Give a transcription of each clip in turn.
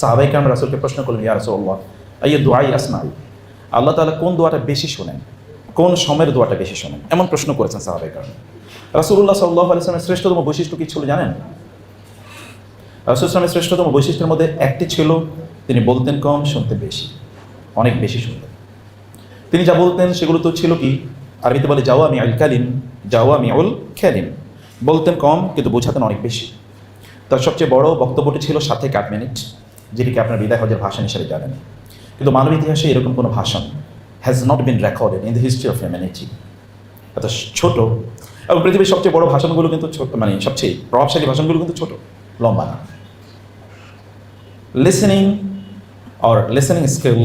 সাহাবাই কাম রাসুলকে প্রশ্ন করলেন, ইয়া রাসুল্লাহ আইয়া দোয়াই আসমাল আল্লাহ তাআলা কোন দোয়াটা বেশি শোনেন? কোন সময়ের দোয়াটা বেশি শোনেন? এমন প্রশ্ন করেছেন সাহাবাই কাম রাসুল্লাহ সাল্লাহ আলিয়ামের শ্রেষ্ঠতম বৈশিষ্ট্য কি ছিল জানেন? রাসুল ইসলামের শ্রেষ্ঠতম বৈশিষ্ট্যের মধ্যে একটি ছিল, তিনি বলতেন কম, শুনতে বেশি, অনেক বেশি শুনতেন। তিনি যা বলতেন সেগুলো তো ছিল কি? আরবিতে বলে যাওয়া আমি আল কালিম যাওয়া আমি উল খ্যালিম বলতেন কম, কিন্তু বোঝাতেন অনেক বেশি। তার সবচেয়ে বড় বক্তব্যটি ছিল সাত থেকে আট মিনিট। যেটিকে আপনার বিদায় হজের ভাষণ হিসেবে জানেন। কিন্তু মানব ইতিহাসে এরকম কোনো ভাষণ has not been recorded in the history of humanity এত ছোট। এবং পৃথিবীর সবচেয়ে বড় ভাষণগুলো কিন্তু ছোট মানে সবচেয়ে প্রভাবশালী ভাষণগুলো কিন্তু ছোট, লম্বা না। Listening or listening skill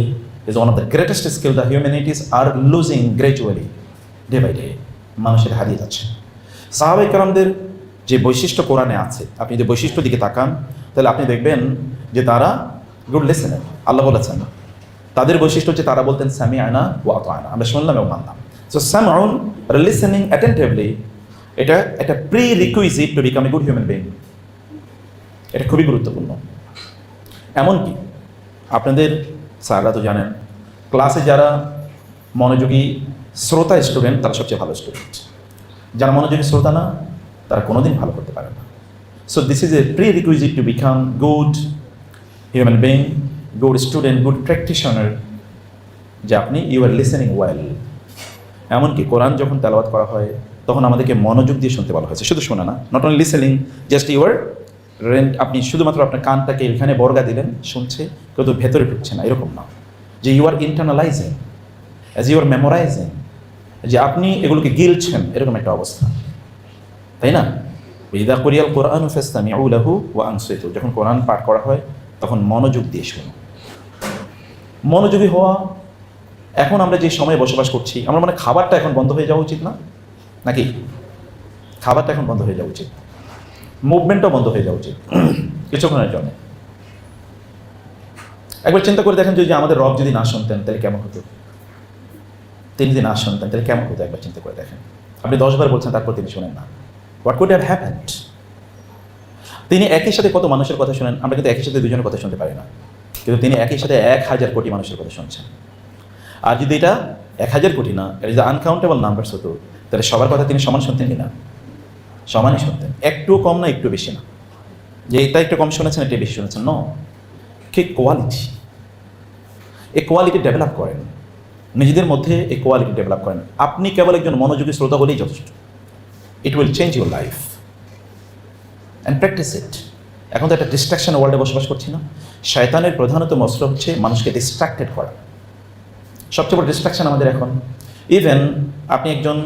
is one of the greatest skill the humanities are losing gradually day by day, মানুষের হারিয়ে যাচ্ছে। সাহাবাই কালামদের যে বৈশিষ্ট্য কোরআনে আছে, আপনি যদি বৈশিষ্ট্য দিকে তাকান, তাহলে আপনি দেখবেন যে তারা গুড লিসেনার, আল্লাহ বলেছেন, তাদের বৈশিষ্ট্য হচ্ছে তারা বলতেন স্যামি আয়না ও আত আয়না আমরা শুনলাম এবং মানলাম। সো স্যাম স্যামাউন লিসেনিং অ্যাটেন্টিভলি এটা একটা prerequisite to become a good human being এটা খুবই গুরুত্বপূর্ণ। এমনকি, আপনাদের স্যাররা তো জানেন, ক্লাসে যারা মনোযোগী, শ্রোতা স্টুডেন্ট তারা সবচেয়ে ভালো স্টুডেন্ট যারা মনোযোগী শ্রোতা না তারা কোনোদিন ভালো করতে পারে না। So this is a prerequisite to become good human being good student good practitioner যে আপনি ইউ আর লিসেনিং ওয়েল এমনকি কোরআন যখন তেলাওয়াত করা হয়, তখন আমাদেরকে মনোযোগ দিয়ে শুনতে বলা হয়েছে। শুধু শোনা না not only listening just your rent আপনি শুধুমাত্র আপনার কানটাকে এখানে বর্গা দিলেন, শুনছে, কিন্তু ভেতরে ঢুকছে না, এরকম না। যে you are internalizing as you are memorizing যে আপনি এগুলোকে গিলছেন, এরকম একটা অবস্থা। তাই না? ইদা কোরিয়াল কোরআন ফেস্তামি আউলাহু ও আংসিত যখন কোরআন পাঠ করা হয়, তখন মনোযোগ দিয়ে শুনুন। মনোযোগী হওয়া, এখন আমরা যে সময়ে বসবাস করছি, আমরা মানে খাবারটা এখন বন্ধ হয়ে যাওয়া উচিত না? নাকি? খাবারটা এখন বন্ধ হয়ে যাওয়া উচিত। মুভমেন্টও বন্ধ হয়ে যাওয়া উচিত। কিছুক্ষণের জন্য। একবার চিন্তা করে দেখেন যদি আমাদের রব যদি না শুনতেন, তাহলে কেমন হতো? তিনি যদি না শুনতেন, তাহলে কেমন হতো? একবার চিন্তা করে দেখেন। আপনি দশবার বলছেন, তারপর তিনি শোনেন না। হোয়াট কুড হ্যাভ হ্যাপেন্ড তিনি একই সাথে কত মানুষের কথা শোনেন, আমরা কিন্তু একই সাথে দুজনের কথা শুনতে পারি না। কিন্তু তিনি একই সাথে এক হাজার কোটি মানুষের কথা শুনছেন। আর যদি এটা এক হাজার কোটি না এটা যদি আনকাউন্টেবল নাম্বারস হতো, তাহলে সবার কথা তিনি সমান শুনতেন না সমানই শুনতেন। একটু কম না, একটু বেশি না। যে এটা একটু কম শুনেছেন, এটা বেশি শুনেছেন ন কে কোয়ালিটি এই কোয়ালিটি ডেভেলপ করেন। নিজেদের মধ্যে এই কোয়ালিটি ডেভেলপ করেন। আপনি কেবল একজন মনোযোগী শ্রোতা হলেই যথেষ্ট। It will change your life and practice it এখন তো একটা ডিস্ট্রাকশন ওয়ার্ল্ডে বসবাস করছি না। শয়তানের প্রধানত অস্ত্র হচ্ছে মানুষকে ডিস্ট্রাক্টেড করা। সবচেয়ে বড় ডিস্ট্রাকশন আমাদের এখন। ইভেন আপনি একজন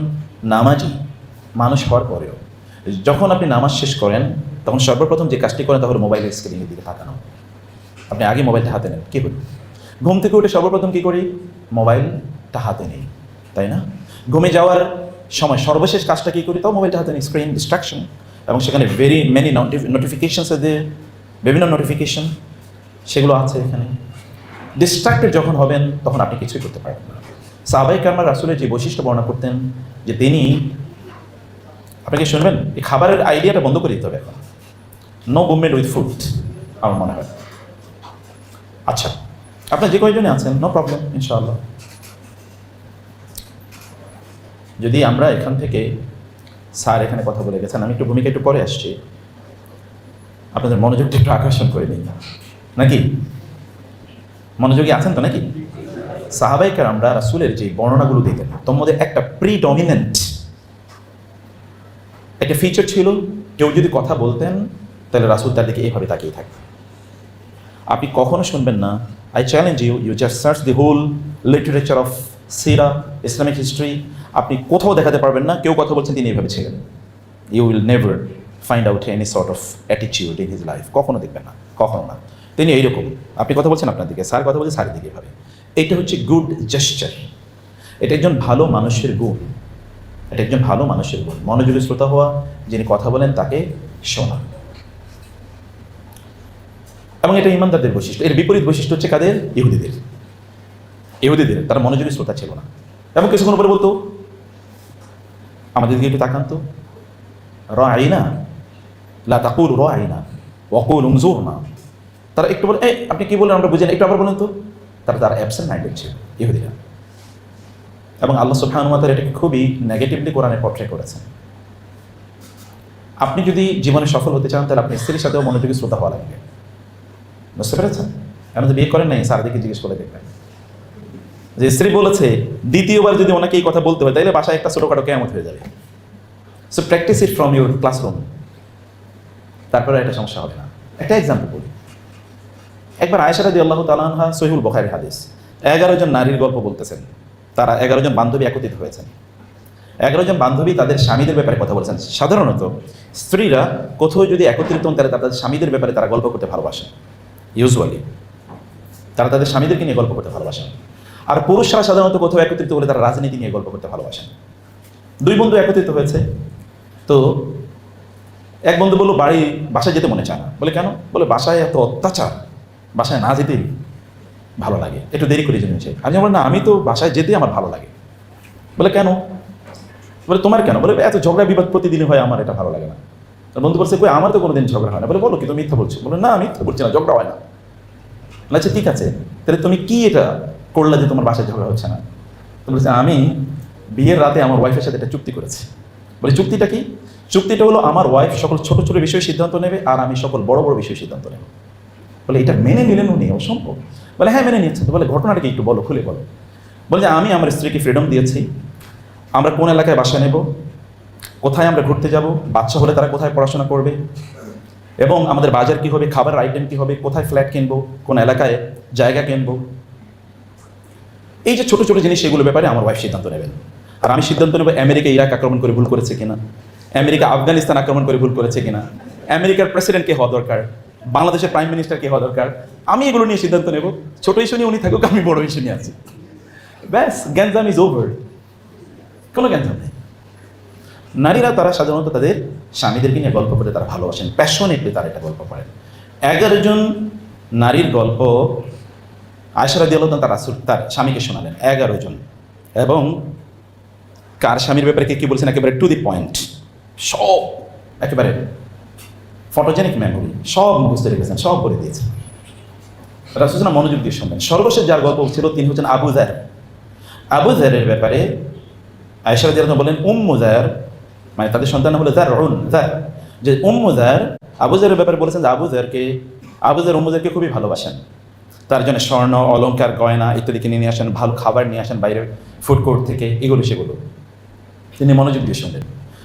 নামাজি, মানুষ হওয়ার পরেও, যখন আপনি নামাজ শেষ করেন, তখন সর্বপ্রথম যে কাজটি করেন তখন মোবাইলের স্ক্রিনের দিকে তাকানো। আপনি আগে মোবাইলটা হাতে নেন, কী করি? ঘুম থেকে উঠে সর্বপ্রথম কী করি? মোবাইলটা হাতে নেই, তাই না? ঘুমে যাওয়ার সময় সর্বশেষ কাজটা কী করি? তাও মোবাইলটা হাতে স্ক্রিন ডিস্ট্রাকশন এবং সেখানে ভেরি মেনি নোটিফিকেশনস এদের বিভিন্ন নোটিফিকেশন সেগুলো আছে এখানে। ডিস্ট্রাক্টেড যখন হবেন, তখন আপনি কিছুই করতে পারবেন না। সাবাই কারমার রাসুলের যে বৈশিষ্ট্য বর্ণনা করতেন, যে তিনি আপনাকে শুনবেন? এই খাবারের আইডিয়াটা বন্ধ করে দিতে হবে এখন। নো মুভমেন্ট উইথ ফুড আমার মনে হয়। আচ্ছা আপনার যে কয়জনে আছেন নো প্রবলেম ইনশাআল্লাহ। যদি আমরা এখান থেকে, স্যার এখানে কথা বলে গেছেন, আমি একটু ভূমিকা একটু পরে আসছি। আপনাদের মনোযোগটা একটু আকর্ষণ করে নিই নাকি? মনোযোগী আছেন তো নাকি? সাহাবাইকার আমরা রাসুলের যে বর্ণনাগুলো দিতেন, তোর মধ্যে একটা প্রিডমিনেন্ট একটা ফিচার ছিল, কেউ যদি কথা বলতেন, তাহলে রাসুল তার দিকে এইভাবে তাকিয়ে থাকতেন। আপনি কখনো শুনবেন না I challenge you you just search the whole literature of Sira Islamic history আপনি কোথাও দেখাতে পারবেন না, কেউ কথা বলছেন, তিনি এইভাবে ছিলেন। You will never find out any sort of অ্যাটিচিউড in his life কখনো দেখবেন না, কখনো না। তিনি এইরকম। আপনি কথা বলছেন আপনার দিকে, স্যার কথা বলছেন স্যারের দিকে এভাবে। এটা হচ্ছে গুড জেস্টার এটা একজন ভালো মানুষের গুণ। এটা একজন ভালো মানুষের গুণ। মনোযোগী শ্রোতা হওয়া, যিনি কথা বলেন, তাকে শোনা। এবং এটা ইমানদারদের বৈশিষ্ট্য। এর বিপরীত বৈশিষ্ট্য হচ্ছে কাদের? ইহুদিদের। ইহুদিদের। তারা মনোযোগী শ্রোতা ছিল না। এবং কিছুক্ষণ পরে বলতো আমাদের দিকে একটু তাকান তো। র আইনা লা তাকুল র আইনা অকুল উমজুর না তারা একটু বলে, এই, আপনি কি বলেন আমরা বুঝি না। একটু আবার বলেন তো। তারা তারা অ্যাবসেন্ট মাইন্ডেড ছিল, ইহুদিরা। এবং আল্লাহ সুবহানুমাতার এটাকে খুবই নেগেটিভলি কোরআনে পট্রে করেছেন। আপনি যদি জীবনে সফল হতে চান, তাহলে আপনি স্ত্রীর সাথেও মনোযোগী শ্রোতা হওয়া লাগবে। বুঝতে পেরেছেন? এখন তো বিয়ে করেন নাই সারাদিকে জিজ্ঞেস করে দেখবেন। যে স্ত্রী বলেছে, দ্বিতীয়বার যদি ওনাকে এই কথা বলতে হয় তাহলে বাসায় একটা ছোটোখাটো কেমন হয়ে যাবে। So practice it from your classroom তারপরে একটা সমস্যা হবে না। একটা এক্সাম্পল বলি। একবার আয়সা রাদি আল্লাহ তালাহা সহিউল বখারি হাদিস। এগারো জন নারীর গল্প বলতেছেন। তারা এগারো জন বান্ধবী একত্রিত হয়েছেন। এগারো জন বান্ধবী তাদের স্বামীদের ব্যাপারে কথা বলছেন। সাধারণত স্ত্রীরা কোথাও যদি একত্রিত হন তাহলে তাদের স্বামীদের ব্যাপারে তারা গল্প করতে ভালোবাসেন ইউজুয়ালি। তারা তাদের স্বামীদেরকে নিয়ে গল্প করতে ভালোবাসেন আর পুরুষরা সাধারণত কোথাও একত্রিত হলে তারা রাজনীতি নিয়ে গল্প করতে ভালোবাসেন। দুই বন্ধু একত্রিত হয়েছে। তো এক বন্ধু বলল, বাড়ি বাসায় যেতে মনে চায় না। বলে, কেন? বলে, বাসায় এত অত্যাচার। বাসায় না যেতেই ভালো লাগে। একটু দেরি করে চাই আমি বললাম না, আমি তো বাসায় যেতেই আমার ভালো লাগে। বলে, কেন? বলে, তোমার কেন? বলে, এত ঝগড়া বিবাদ প্রতিদিন হয়, আমার এটা ভালো লাগে না। বন্ধু বলছে, কই, আমার তো কোনোদিন ঝগড়া হয় না। বলে, বলো কি, তুমি মিথ্যা বলছো? বলে, না মিথ্যা বলছি না, ঝগড়া হয় না। আচ্ছা ঠিক আছে। তাহলে তুমি কি এটা করলে যে তোমার বাসায় ঝগড়া হচ্ছে না। তো বলছে, আমি বিয়ের রাতে আমার ওয়াইফের সাথে একটা চুক্তি করেছি। বলে, চুক্তিটা কি? চুক্তিটা হলো, আমার ওয়াইফ সকল ছোট ছোট বিষয়ে সিদ্ধান্ত নেবে আর আমি সকল বড় বড় বিষয়ে সিদ্ধান্ত নেব। বলে, এটা মেনে নিলেন উনি, অসম্ভব। বলে হ্যাঁ মেনে নিয়েছেন বলে, ঘটনাটাকে একটু বলো, খুলে বলো। বলে যে, আমি আমার স্ত্রীকে ফ্রিডম দিয়েছি। আমরা কোন এলাকায় বাসা নেব? কোথায় আমরা ঘুরতে যাব? বাচ্চা হলে তারা কোথায় পড়াশোনা করবে? এবং আমাদের বাজার কি হবে? খাবার আইটেম কি হবে? কোথায় ফ্ল্যাট কিনবো? কোন এলাকায় জায়গা কিনবো? এই যে ছোটো ছোটো জিনিস সেগুলো ব্যাপারে আমার ওয়াইফ সিদ্ধান্ত নেবেন। আর আমি সিদ্ধান্ত নেব, আমেরিকা, ইরাক আক্রমণ করে ভুল করেছে কিনা? আমেরিকা, আফগানিস্তান আক্রমণ করে ভুল করেছে কিনা? আমেরিকার প্রেসিডেন্ট কে হওয়া দরকার? বাংলাদেশের প্রাইম মিনিস্টার কে হওয়া দরকার? আমি এগুলো নিয়ে সিদ্ধান্ত নেব। ছোট ইস্যু নিয়ে উনি থাকুক, আমি বড় ইস্যু নিয়ে আছি। ব্যাস, গ্যাঞ্জাম ইজ ওভার কোনো গ্যাঞ্জাম নেই। নারীরা তারা সাধারণত তাদের স্বামীদেরকে নিয়ে গল্প করে তারা ভালোবাসেন। প্যাশনেটলি তারা এটা গল্প করেন। এগারো জন নারীর গল্প আয়সারা দিয়াল তার রাসুল, তার স্বামীকে শোনালেন, এগারো জন। এবং কার স্বামীর ব্যাপারে কে কী বলছেন? একেবারে টু দি পয়েন্ট সব, একেবারে ফটোজেনিক মেমোরি সব মুখস্থ রেখেছেন সব বলে দিয়েছেন। রাসুসনা মনোযোগ দিয়ে শুনবেন। সর্বশেষ যার গল্প ছিল তিনি হচ্ছেন আবু জার। আবু জারের ব্যাপারে আয়সারা দিয়াল বলেন, উম্মু জার মানে তাদের সন্তান হলো জার রুন জার। যে উম্মু জার, আবু জারের ব্যাপারে বলেছেন যে আবু জারকে, আবু জার উম্মু জারকে খুবই ভালোবাসেন। তার জন্য স্বর্ণ অলঙ্কার গয়না ইত্যাদি কিনে নিয়ে আসেন, ভালো খাবার নিয়ে আসেন বাইরের ফুড কোর্ট থেকে, এগুলো সেগুলো। তিনি মনোযোগ দিয়ে শুনলেন।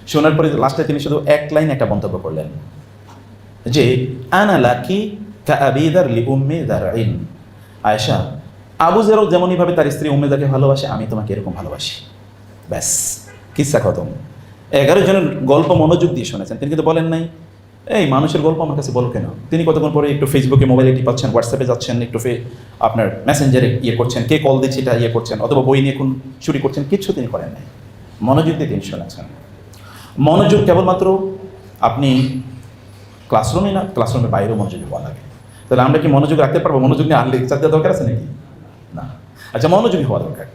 শোনার পরে লাস্টে তিনি শুধু এক লাইন একটা মন্তব্য করলেন, যে, আনা লাকি আয়েশা, আবু জেরও যেমনইভাবে তার স্ত্রী উম্মেদাকে ভালোবাসে, আমি তোমাকে এরকম ভালোবাসি। ব্যাস, কিসা খতম। এগারো জনের গল্প মনোযোগ দিয়ে শুনেছেন। তিনি কিন্তু বলেন নাই এই, মানুষের গল্প আমার কাছে বলো কেন? তিনি কতক্ষণ পরে একটু ফেসবুকে মোবাইলে টিপাচ্ছেন হোয়াটসঅ্যাপে যাচ্ছেন, একটু ফে আপনার মেসেঞ্জারে ইয়ে করছেন, কে কল দিচ্ছে এটা ইয়ে করছেন, অথবা বই নিয়ে কোন চুরি করছেন, কিচ্ছু তিনি করেন নাই। মনোযোগ দিয়ে তিনি শুনেছেন মনোযোগ কেবলমাত্র আপনি ক্লাসরুমে না ক্লাসরুমের বাইরেও মনোযোগী হওয়া লাগে। তাহলে আমরা কি মনোযোগ রাখতে পারব? মনোযোগ নিয়ে আর লেকচার দেওয়া দরকার আছে নাকি? না। আচ্ছা মনোযোগী হওয়া দরকার।